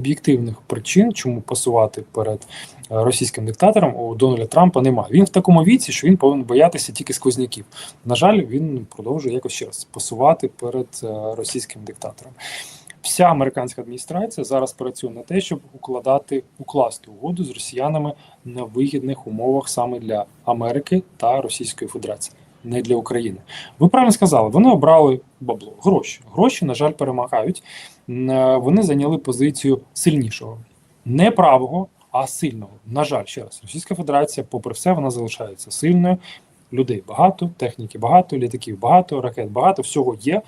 об'єктивних причин, чому пасувати перед е, російським диктатором у Дональда Трампа немає. Він в такому віці, що він повинен боятися тільки сквозняків. На жаль, він продовжує якось ще раз пасувати перед е, російським диктатором. Вся американська адміністрація зараз працює на те, щоб укладати укласти угоду з росіянами на вигідних умовах саме для Америки та Російської Федерації, не для України. Ви правильно сказали, вони обрали бабло, гроші. Гроші, на жаль, перемагають. Е, Вони зайняли позицію сильнішого, не правого, а сильного. На жаль, ще раз, Російська Федерація, попри все, вона залишається сильною. Людей багато, техніки багато, літаків багато, ракет багато, всього є.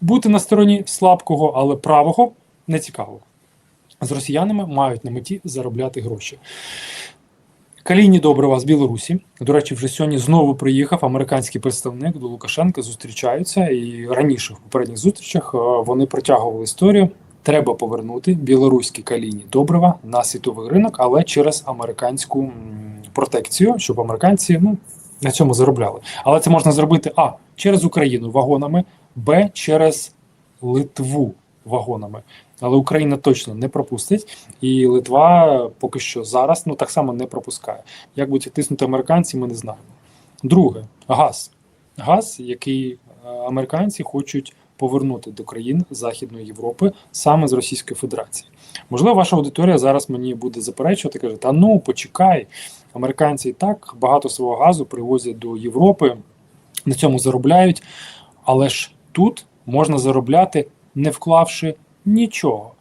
Бути на стороні слабкого, але правого не цікаво. З росіянами мають на меті заробляти гроші. Каліні Доброва з Білорусі. До речі, вже сьогодні знову приїхав американський представник до Лукашенка. Зустрічаються і раніше в попередніх зустрічах е, вони протягували історію. Треба повернути білоруські каліні Добрива на світовий ринок, але через американську протекцію, щоб американці ну, на цьому заробляли. Але це можна зробити а через Україну вагонами, б через Литву вагонами. Але Україна точно не пропустить, і Литва поки що зараз ну так само не пропускає. Як будуть тиснути американці, ми не знаємо. Друге, газ. Газ, який е, американці хочуть повернути до країн Західної Європи саме з Російської Федерації. Можливо, ваша аудиторія зараз мені буде заперечувати, каже: та ну почекай, американці і так багато свого газу привозять до Європи, на цьому заробляють, але ж тут можна заробляти, не вклавши нічого.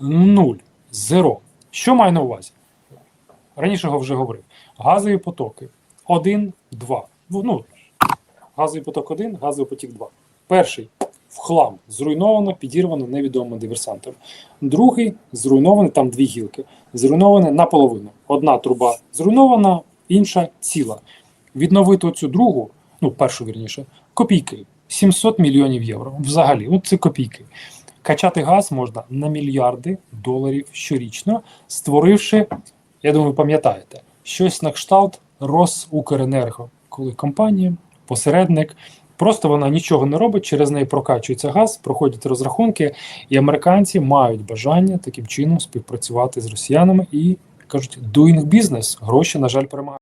Нуль, зеро. Що маю на увазі? Раніше вже говорив: газові потоки. Один, два. Ну, газовий поток один, газовий потік два. Перший в хлам зруйновано, підірвано невідомим диверсантом. Другий зруйнований, там дві гілки. Зруйноване наполовину. Одна труба зруйнована, інша ціла. Відновити оцю другу, ну першу вірніше, копійки. 700 мільйонів євро. Взагалі, от це копійки. Качати газ можна на мільярди доларів щорічно, створивши, я думаю, пам'ятаєте, щось на кшталт Росукренерго, коли компанія, посередник, просто вона нічого не робить, через неї прокачується газ, проходять розрахунки, і американці мають бажання таким чином співпрацювати з росіянами і кажуть, doing business, гроші, на жаль, перемагають.